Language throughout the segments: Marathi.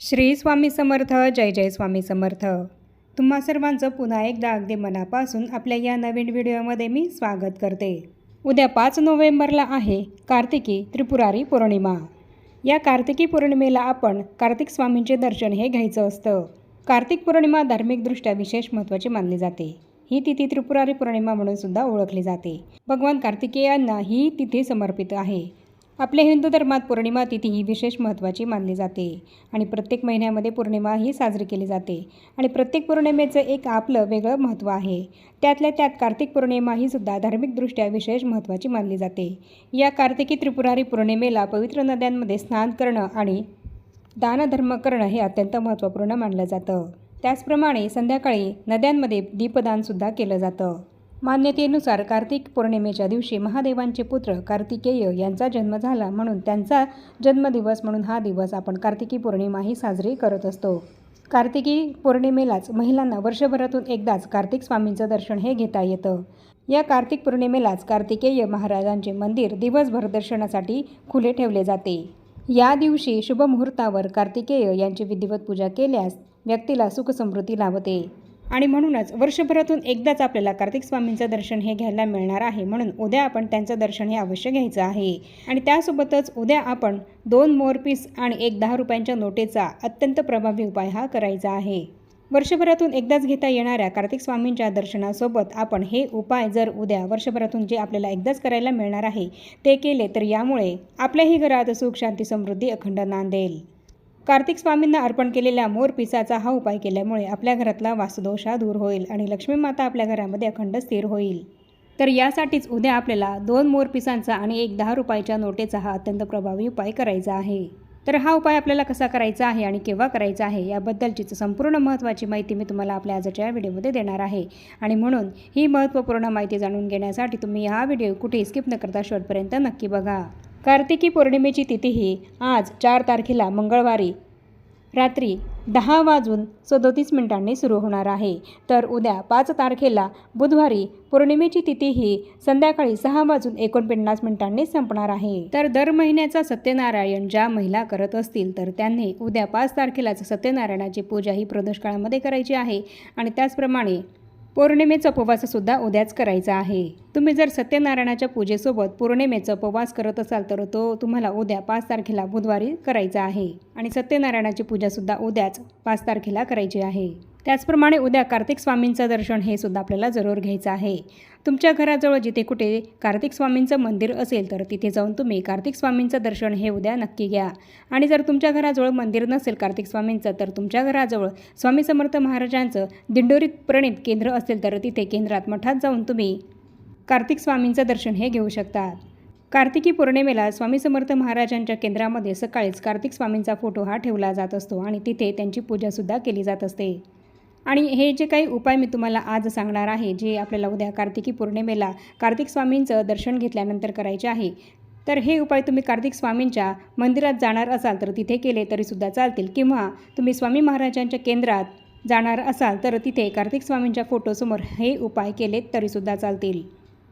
श्री स्वामी समर्थ जय जय स्वामी समर्थ. तुम्हा सर्वांचं पुन्हा एकदा अगदी मनापासून आपल्या या नवीन व्हिडिओमध्ये मी स्वागत करते. उद्या पाच नोव्हेंबरला आहे कार्तिकी त्रिपुरारी पौर्णिमा. या कार्तिकी पौर्णिमेला आपण कार्तिक स्वामींचे दर्शन हे घ्यायचं असतं. कार्तिक पौर्णिमा धार्मिकदृष्ट्या विशेष महत्त्वाची मानली जाते. ही तिथी त्रिपुरारी पौर्णिमा म्हणून सुद्धा ओळखली जाते. भगवान कार्तिकेयांना ही तिथी समर्पित आहे. आपल्या हिंदू धर्मात पौर्णिमा तिथी ही विशेष महत्त्वाची मानली जाते आणि प्रत्येक महिन्यामध्ये पौर्णिमा ही साजरी केली जाते आणि प्रत्येक पौर्णिमेचं एक आपलं वेगळं महत्त्व आहे. त्यातल्या त्यात कार्तिक पौर्णिमा ही सुद्धा धार्मिकदृष्ट्या विशेष महत्त्वाची मानली जाते. या कार्तिकी त्रिपुरारी पौर्णिमेला पवित्र नद्यांमध्ये स्नान करणं आणि दानधर्म करणं हे अत्यंत महत्त्वपूर्ण मानलं जातं. त्याचप्रमाणे संध्याकाळी नद्यांमध्ये दीपदानसुद्धा केलं जातं. मान्यतेनुसार कार्तिक पौर्णिमेच्या दिवशी महादेवांचे पुत्र कार्तिकेय यांचा जन्म झाला म्हणून त्यांचा जन्मदिवस म्हणून हा दिवस आपण कार्तिकी पौर्णिमा ही साजरी करत असतो. कार्तिकी पौर्णिमेलाच महिलांना वर्षभरातून एकदाच कार्तिक स्वामींचं दर्शन हे घेता येतं. या कार्तिक पौर्णिमेलाच कार्तिकेय महाराजांचे मंदिर दिवसभर दर्शनासाठी खुले ठेवले जाते. या दिवशी शुभमुहूर्तावर कार्तिकेय यांची विधिवत पूजा केल्यास व्यक्तीला सुखसमृद्धी लाभते. आणि म्हणूनच वर्षभरातून एकदाच आपल्याला कार्तिक स्वामींचं दर्शन हे घ्यायला मिळणार आहे. म्हणून उद्या आपण त्यांचं दर्शन हे अवश्य घ्यायचं आहे. आणि त्यासोबतच उद्या आपण दोन मोरपीस आणि एक दहा रुपयांच्या नोटेचा अत्यंत प्रभावी उपाय हा करायचा आहे. वर्षभरातून एकदाच घेता येणाऱ्या कार्तिक स्वामींच्या दर्शनासोबत आपण हे उपाय जर उद्या वर्षभरातून जे आपल्याला एकदाच करायला मिळणार आहे ते केले तर यामुळे आपल्याही घरात सुख शांती समृद्धी अखंड नांदेल. कार्तिक स्वामींना अर्पण केलेल्या मोरपिसाचा हा उपाय केल्यामुळे आपल्या घरातला वास्तुदोष हा दूर होईल आणि लक्ष्मी माता आपल्या घरामध्ये अखंड स्थिर होईल. तर यासाठीच उद्या आपल्याला दोन मोरपिसांचा आणि एक दहा रुपयाच्या नोटेचा हा अत्यंत प्रभावी उपाय करायचा आहे. तर हा उपाय आपल्याला कसा करायचा आहे आणि केव्हा करायचा आहे याबद्दलचीच संपूर्ण महत्त्वाची माहिती मी तुम्हाला आपल्या आजच्या व्हिडिओमध्ये देणार आहे. आणि म्हणून ही महत्त्वपूर्ण माहिती जाणून घेण्यासाठी तुम्ही हा व्हिडिओ कुठे स्किप न करता शेवटपर्यंत नक्की बघा. कार्तिकी पौर्णिमेची तिथी ही आज चार तारखेला मंगळवारी. रात्री दहा वाजून सदोतीस मिनिटांनी सुरू होणार आहे. तर उद्या पाच तारखेला बुधवारी पौर्णिमेची तिथी ही संध्याकाळी सहा वाजून एकोणपन्नास मिनिटांनी संपणार आहे. तर दर महिन्याचा सत्यनारायण ज्या महिला करत असतील तर त्यांनी उद्या पाच तारखेलाच सत्यनारायणाची पूजा ही प्रदोषकाळामध्ये करायची आहे. आणि त्याचप्रमाणे पौर्णिमेचा उपवाससुद्धा उद्याच करायचा आहे. तुम्ही जर सत्यनारायणाच्या पूजेसोबत पौर्णिमेचा उपवास करत असाल तर तो तुम्हाला उद्या पाच तारखेला बुधवारी करायचा आहे आणि सत्यनारायणाची पूजासुद्धा उद्याच पाच तारखेला करायची आहे. त्याचप्रमाणे उद्या कार्तिक स्वामींचं दर्शन हे सुद्धा आपल्याला जरूर घ्यायचं आहे. तुमच्या घराजवळ जिथे कुठे कार्तिक स्वामींचं मंदिर असेल तर तिथे जाऊन तुम्ही कार्तिक स्वामींचं दर्शन हे उद्या नक्की घ्या. आणि जर तुमच्या घराजवळ मंदिर नसेल कार्तिक स्वामींचं तर तुमच्या घराजवळ स्वामी समर्थ महाराजांचं दिंडोरीत प्रणित केंद्र असेल तर तिथे केंद्रात मठात जाऊन तुम्ही कार्तिक स्वामींचं दर्शन हे घेऊ शकतात कार्तिकी पौर्णिमेला स्वामी समर्थ महाराजांच्या केंद्रामध्ये सकाळीच कार्तिक स्वामींचा फोटो हा ठेवला जात असतो आणि तिथे त्यांची पूजासुद्धा केली जात असते. आणि हे जे काही उपाय मी तुम्हाला आज सांगणार आहे जे आपल्याला उद्या कार्तिकी पौर्णिमेला कार्तिक स्वामींचं दर्शन घेतल्यानंतर करायचे आहे तर हे उपाय तुम्ही कार्तिक स्वामींच्या मंदिरात जाणार असाल तर तिथे केले तरीसुद्धा चालतील. किंवा तुम्ही स्वामी महाराजांच्या केंद्रात जाणार असाल तर तिथे कार्तिक स्वामींच्या फोटोसमोर हे उपाय केले तरीसुद्धा चालतील.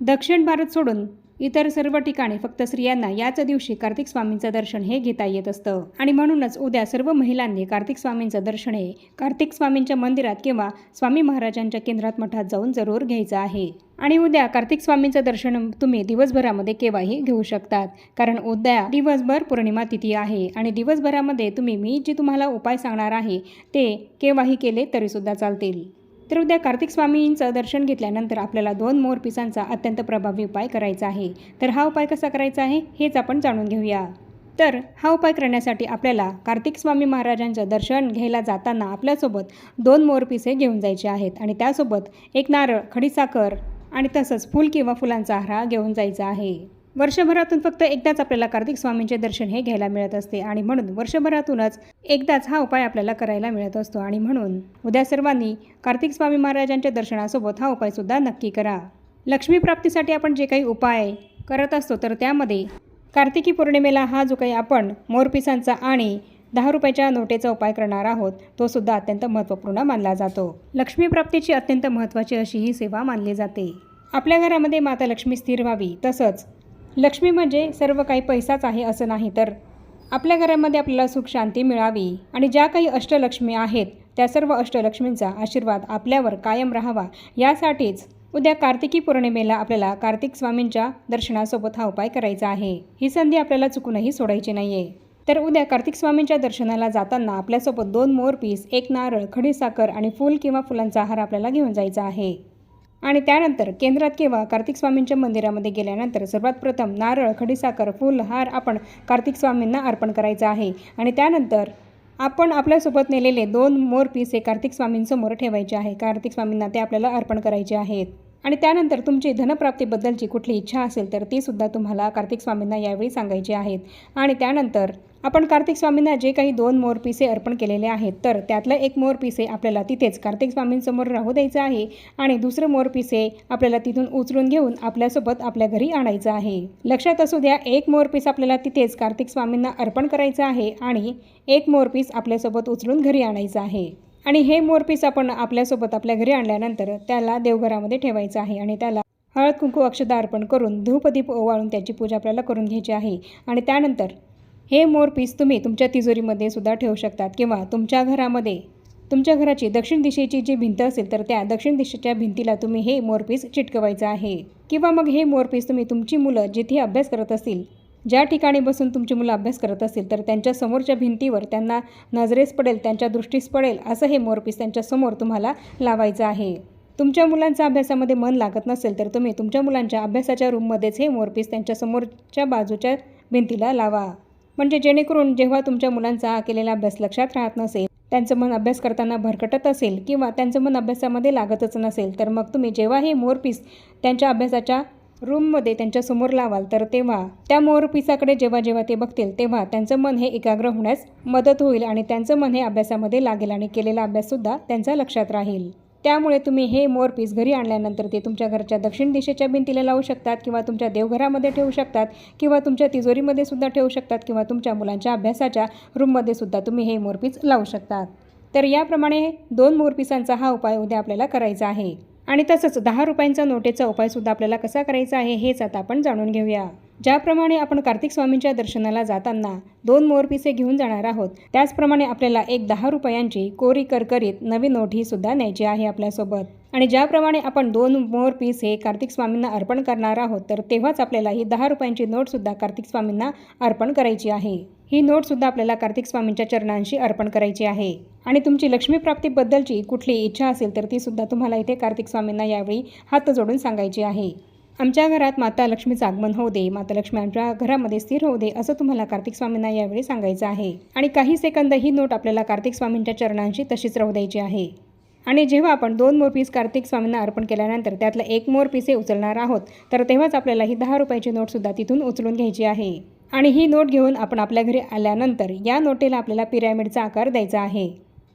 दक्षिण भारत सोडून इतर सर्व ठिकाणी फक्त स्त्रियांना याच दिवशी कार्तिक स्वामींचं दर्शन हे घेता येत असतं. आणि म्हणूनच उद्या सर्व महिलांनी कार्तिक स्वामींचं दर्शन हे कार्तिक स्वामींच्या मंदिरात किंवा स्वामी महाराजांच्या केंद्रात मठात जाऊन जरूर घ्यायचं आहे. आणि उद्या कार्तिक स्वामींचं दर्शन तुम्ही दिवसभरामध्ये केव्हाही घेऊ शकतात. कारण उद्या दिवसभर पौर्णिमा तिथी आहे आणि दिवसभरामध्ये तुम्ही मी जे तुम्हाला उपाय सांगणार आहे ते केव्हाही केले तरीसुद्धा चालतील. तर उद्या कार्तिक स्वामींचं दर्शन घेतल्यानंतर आपल्याला दोन मोर पिसांचा अत्यंत प्रभावी उपाय करायचा आहे. तर हा उपाय कसा करायचा आहे हेच आपण जाणून घेऊया. तर हा उपाय करण्यासाठी आपल्याला कार्तिक स्वामी महाराजांचं दर्शन घ्यायला जाताना आपल्यासोबत दोन मोरपिसे घेऊन जायचे आहेत आणि त्यासोबत एक नारळ खडीसाखर आणि तसंच फूल किंवा फुलांचा हरा घेऊन जायचा आहे. वर्षभरातून फक्त एकदाच आपल्याला कार्तिक स्वामींचे दर्शन हे घ्यायला मिळत असते आणि म्हणून वर्षभरातूनच एकदाच हा उपाय आपल्याला करायला मिळत असतो. आणि म्हणून उद्या सर्वांनी कार्तिक स्वामी महाराजांच्या दर्शनासोबत हा उपायसुद्धा नक्की करा. लक्ष्मी प्राप्तीसाठी आपण जे काही उपाय करत असतो तर त्यामध्ये कार्तिकी पौर्णिमेला हा जो काही आपण मोरपिसांचा आणि दहा रुपयाच्या नोटेचा उपाय करणार आहोत तो सुद्धा अत्यंत महत्त्वपूर्ण मानला जातो. लक्ष्मी प्राप्तीची अत्यंत महत्त्वाची अशी ही सेवा मानली जाते. आपल्या घरामध्ये माता लक्ष्मी स्थिर व्हावी तसंच लक्ष्मी म्हणजे सर्व काही पैसाच आहे असं नाही तर? आपल्या घरामध्ये आपल्याला सुख शांती मिळावी आणि ज्या काही अष्टलक्ष्मी आहेत त्या सर्व अष्टलक्ष्मींचा आशीर्वाद आपल्यावर कायम राहावा यासाठीच उद्या कार्तिकी पौर्णिमेला आपल्याला कार्तिक स्वामींच्या दर्शनासोबत हा उपाय करायचा आहे. ही संधी आपल्याला चुकूनही सोडायची नाही आहे तर उद्या कार्तिक स्वामींच्या दर्शनाला जाताना आपल्यासोबत दोन मोरपीस एक नारळ खडीसाखर आणि फूल किंवा फुलांचा हार आपल्याला घेऊन जायचा आहे. आणि त्यानंतर केंद्रात किंवा कार्तिक स्वामींच्या मंदिरामध्ये गेल्यानंतर सर्वात प्रथम नारळ खडीसाखर फूल हार आपण कार्तिक स्वामींना अर्पण करायचा आहे. आणि त्यानंतर आपण आपल्यासोबत नेलेले दोन मोर पीस हे कार्तिक स्वामींसमोर ठेवायचे आहे. कार्तिक स्वामींना ते आपल्याला अर्पण करायचे आहेत. आणि त्यानंतर तुमची धनप्राप्तीबद्दलची कुठली इच्छा असेल तर ती सुद्धा तुम्हाला कार्तिक स्वामींना यावेळी सांगायची आहेत. आणि त्यानंतर आपण कार्तिक स्वामींना जे काही दोन मोरपिसे अर्पण केलेले आहेत तर त्यातलं एक मोरपिसे आपल्याला तिथेच कार्तिक स्वामींसमोर राहू द्यायचं आहे आणि दुसरं मोरपिसे आपल्याला तिथून उचलून घेऊन आपल्यासोबत आपल्या घरी आणायचं आहे. लक्षात असू द्या एक मोर पीस आपल्याला तिथेच कार्तिक स्वामींना अर्पण करायचं आहे आणि एक मोर पीस आपल्यासोबत उचलून घरी आणायचं आहे. आणि हे मोरपीस आपण आपल्यासोबत आपल्या घरी आणल्यानंतर त्याला देवघरामध्ये ठेवायचं आहे आणि त्याला हळद कुंकू अक्षदा अर्पण करून धूपदीप ओवाळून त्याची पूजा आपल्याला करून घ्यायची आहे. आणि त्यानंतर हे मोरपीस तुम्ही तुमच्या तिजोरीमध्ये सुद्धा ठेवू शकतात किंवा तुमच्या घरामध्ये तुमच्या घराची दक्षिण दिशेची जी भिंत असेल तर त्या दक्षिण दिशेच्या भिंतीला तुम्ही हे मोरपीस चिटकवायचं आहे. किंवा मग हे मोरपीस तुम्ही तुमची मुलं जिथे अभ्यास करत असतील ज्या ठिकाणी बसून तुमची मुलं अभ्यास करत असतील तर त्यांच्या समोरच्या भिंतीवर त्यांना नजरेस पडेल त्यांच्या दृष्टीस पडेल असं हे मोरपीस त्यांच्यासमोर तुम्हाला लावायचं आहे. तुमच्या मुलांचा अभ्यासामध्ये मन लागत नसेल तर तुम्ही तुमच्या मुलांच्या अभ्यासाच्या रूममध्येच हे मोरपीस त्यांच्या समोरच्या बाजूच्या भिंतीला लावा. म्हणजे जेणेकरून जेव्हा तुमच्या मुलांचा केलेला अभ्यास लक्षात राहत नसेल त्यांचं मन अभ्यास करताना भरकटत असेल किंवा त्यांचं मन अभ्यासामध्ये लागतच नसेल तर मग तुम्ही जेव्हा हे मोरपीस त्यांच्या अभ्यासाच्या रूममध्ये त्यांच्यासमोर लावाल तर तेव्हा त्या मोरपिसाकडे जेव्हा जेव्हा ते बघतील तेव्हा त्यांचं मन हे एकाग्र होण्यास मदत होईल आणि त्यांचं मन हे अभ्यासामध्ये लागेल आणि केलेला अभ्याससुद्धा त्यांचा लक्षात राहील. त्यामुळे तुम्ही हे मोरपीस घरी आणल्यानंतर ते तुमच्या घरच्या दक्षिण दिशेच्या भिंतीला लावू शकतात किंवा तुमच्या देवघरामध्ये ठेवू शकतात किंवा तुमच्या तिजोरीमध्ये सुद्धा ठेवू शकतात किंवा तुमच्या मुलांच्या अभ्यासाच्या रूममध्ये सुद्धा तुम्ही हे मोरपीस लावू शकतात तर याप्रमाणे दोन मोरपिसांचा हा उपाय उद्या आपल्याला करायचा आहे. आणि तसंच दहा रुपयांचा नोटेचा उपायसुद्धा आपल्याला कसा करायचा आहे हेच आता आपण जाणून घेऊया. ज्याप्रमाणे आपण कार्तिक स्वामींच्या दर्शनाला जाताना दोन मोरपिसे घेऊन जाणार आहोत त्याचप्रमाणे आपल्याला एक दहा रुपयांची कोरी करकरीत नवी नोट ही सुद्धा न्यायची आहे आपल्यासोबत. आणि ज्याप्रमाणे आपण दोन मोर पीस हे कार्तिक स्वामींना अर्पण करणार आहोत तर तेव्हाच आपल्याला ही दहा रुपयांची नोटसुद्धा कार्तिक स्वामींना अर्पण करायची आहे. ही नोटसुद्धा आपल्याला कार्तिक स्वामींच्या चरणांशी अर्पण करायची आहे. आणि तुमची लक्ष्मीप्राप्तीबद्दलची कुठली इच्छा असेल तर ती सुद्धा तुम्हाला इथे कार्तिक स्वामींना यावेळी हात जोडून सांगायची आहे. आमच्या घरात माता लक्ष्मीचं आगमन होऊ दे माता लक्ष्मी आमच्या घरामध्ये स्थिर होऊ दे असं तुम्हाला कार्तिक स्वामींना यावेळी सांगायचं आहे. आणि काही सेकंद ही नोट आपल्याला कार्तिक स्वामींच्या चरणांशी तशीच राहू द्यायची आहे. आणि जेव्हा आपण दोन मोर पीस कार्तिक स्वामींना अर्पण केल्यानंतर त्यातलं एक मोरपीस हे उचलणार आहोत तर तेव्हाच आपल्याला ही दहा रुपयाची नोटसुद्धा तिथून उचलून घ्यायची आहे. आणि ही नोट घेऊन आपण आपल्या घरी आल्यानंतर या नोटेला आपल्याला पिरॅमिडचा आकार द्यायचा आहे.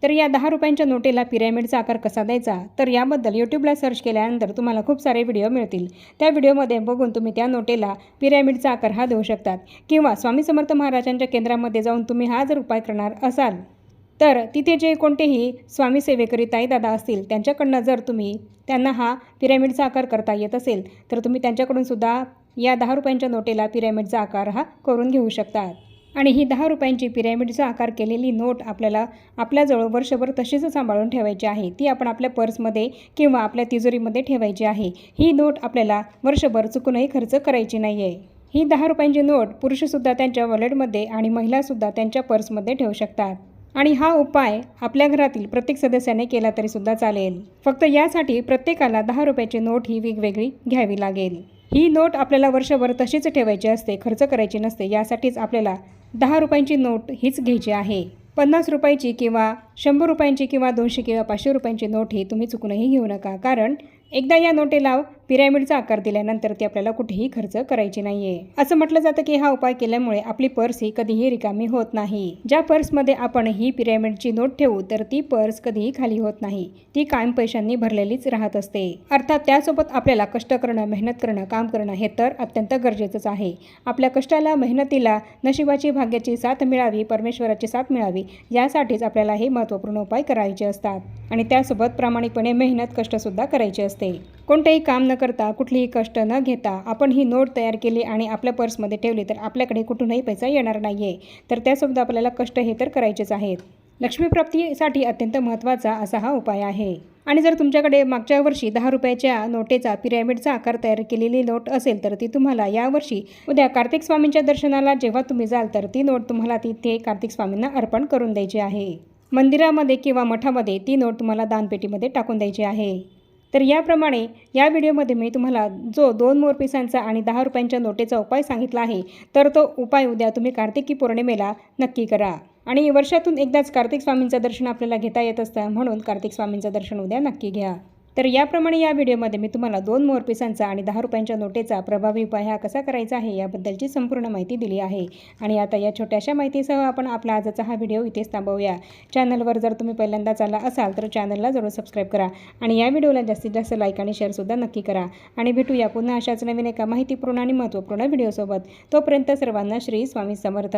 तर या दहा रुपयांच्या नोटेला पिरॅमिडचा आकार कसा द्यायचा? तर याबद्दल यूट्यूबला सर्च केल्यानंतर तुम्हाला खूप सारे व्हिडिओ मिळतील. त्या व्हिडिओमध्ये बघून तुम्ही त्या नोटेला पिरॅमिडचा आकार हा देऊ शकतात. किंवा स्वामी समर्थ महाराजांच्या केंद्रामध्ये जाऊन तुम्ही हा जर उपाय करणार असाल तर तिथे जे कोणतेही स्वामी सेवेकरी दादा असतील त्यांच्याकडनं जर तुम्ही त्यांना हा पिरॅमिडचा आकार करता येत असेल तर तुम्ही त्यांच्याकडून सुद्धा या दहा रुपयांच्या नोटेला पिरॅमिडचा आकार हा करून घेऊ शकतात आणि ही दहा रुपयांची पिरॅमिडचा आकार केलेली नोट आपल्याला आपल्याजवळ वर्षभर तशीच सांभाळून ठेवायची आहे. ती आपण आपल्या पर्समध्ये किंवा आपल्या तिजोरीमध्ये ठेवायची आहे. ही नोट आपल्याला वर्षभर चुकूनही खर्च करायची नाही आहे ही दहा रुपयांची नोट पुरुषसुद्धा त्यांच्या वॉलेटमध्ये आणि महिलासुद्धा त्यांच्या पर्समध्ये ठेवू शकतात. आणि हा उपाय आपल्या घरातील प्रत्येक सदस्याने केला तरीसुद्धा चालेल. फक्त यासाठी प्रत्येकाला दहा रुपयाची नोट ही वेगवेगळी घ्यावी लागेल. ही नोट आपल्याला वर्षभर तशीच ठेवायची असते खर्च करायची नसते यासाठीच आपल्याला दहा रुपयांची नोट हीच घ्यायची आहे. पन्नास रुपयाची किंवा शंभर रुपयांची किंवा दोनशे किंवा पाचशे रुपयांची नोट ही तुम्ही चुकूनही घेऊ नका. कारण एकदा या नोटेला पिरॅमिडचा आकार दिल्यानंतर ती आपल्याला कुठेही खर्च करायची नाहीये. असं म्हटलं जातं की हा उपाय केल्यामुळे आपली पर्स ही कधीही रिकामी होत नाही. ज्या पर्समध्ये आपण ही पिरॅमिडची नोट ठेवू तर ती पर्स कधीही खाली होत नाही. ती कायम पैशांनी भरलेलीच राहत असते. अर्थात त्यासोबत आपल्याला कष्ट करणं मेहनत करणं काम करणं हे तर अत्यंत गरजेचंच आहे. आपल्या कष्टाला मेहनतीला नशिबाची भाग्याची साथ मिळावी परमेश्वराची साथ मिळावी यासाठीच आपल्याला हे महत्त्वपूर्ण उपाय करायचे असतात. आणि त्यासोबत प्रामाणिकपणे मेहनत कष्टसुद्धा करायचे असते कोणतेही काम न करता कुठलीही कष्ट न घेता आपण ही नोट तयार केली आणि आपल्या पर्समध्ये ठेवली तर आपल्याकडे कुठूनही पैसा येणार नाही आहे तर त्यासोबत आपल्याला कष्ट हे तर करायचेच आहेत. लक्ष्मीप्राप्तीसाठी अत्यंत महत्त्वाचा असा हा उपाय आहे. आणि जर तुमच्याकडे मागच्या वर्षी दहा रुपयाच्या नोटेचा पिरॅमिडचा आकार तयार केलेली नोट असेल तर ती तुम्हाला यावर्षी उद्या कार्तिक स्वामींच्या दर्शनाला जेव्हा तुम्ही जाल तर ती नोट तुम्हाला तिथे कार्तिक स्वामींना अर्पण करून द्यायची आहे. मंदिरामध्ये किंवा मठामध्ये ती नोट तुम्हाला दानपेटीमध्ये टाकून द्यायची आहे. तर याप्रमाणे या व्हिडिओमध्ये मी तुम्हाला जो दोन मोरपिसांचा आणि दहा रुपयांच्या नोटेचा उपाय सांगितला आहे तर तो उपाय उद्या तुम्ही कार्तिकी पौर्णिमेला नक्की करा. आणि वर्षातून एकदाच कार्तिक स्वामींचं दर्शन आपल्याला घेता येत असतं म्हणून कार्तिक स्वामींचं दर्शन उद्या नक्की घ्या. तर याप्रमाणे या व्हिडिओमध्ये मी तुम्हाला दोन मोरपिसांचा आणि दहा रुपयांच्या नोटेचा प्रभावी उपाय हा कसा करायचा आहे याबद्दलची संपूर्ण माहिती दिली आहे. आणि आता या छोट्याशा माहितीसह आपण आपला आजचा हा व्हिडिओ इथेच थांबवूया. चॅनलवर जर तुम्ही पहिल्यांदाच आला असाल तर चॅनलला जरूर सबस्क्राईब करा आणि या व्हिडिओला जास्तीत जास्त लाईक आणि शेअरसुद्धा नक्की करा. आणि भेटूया पुन्हा अशाच नवीन एका माहितीपूर्ण आणि महत्त्वपूर्ण व्हिडिओसोबत. तोपर्यंत सर्वांना श्री स्वामी समर्थ.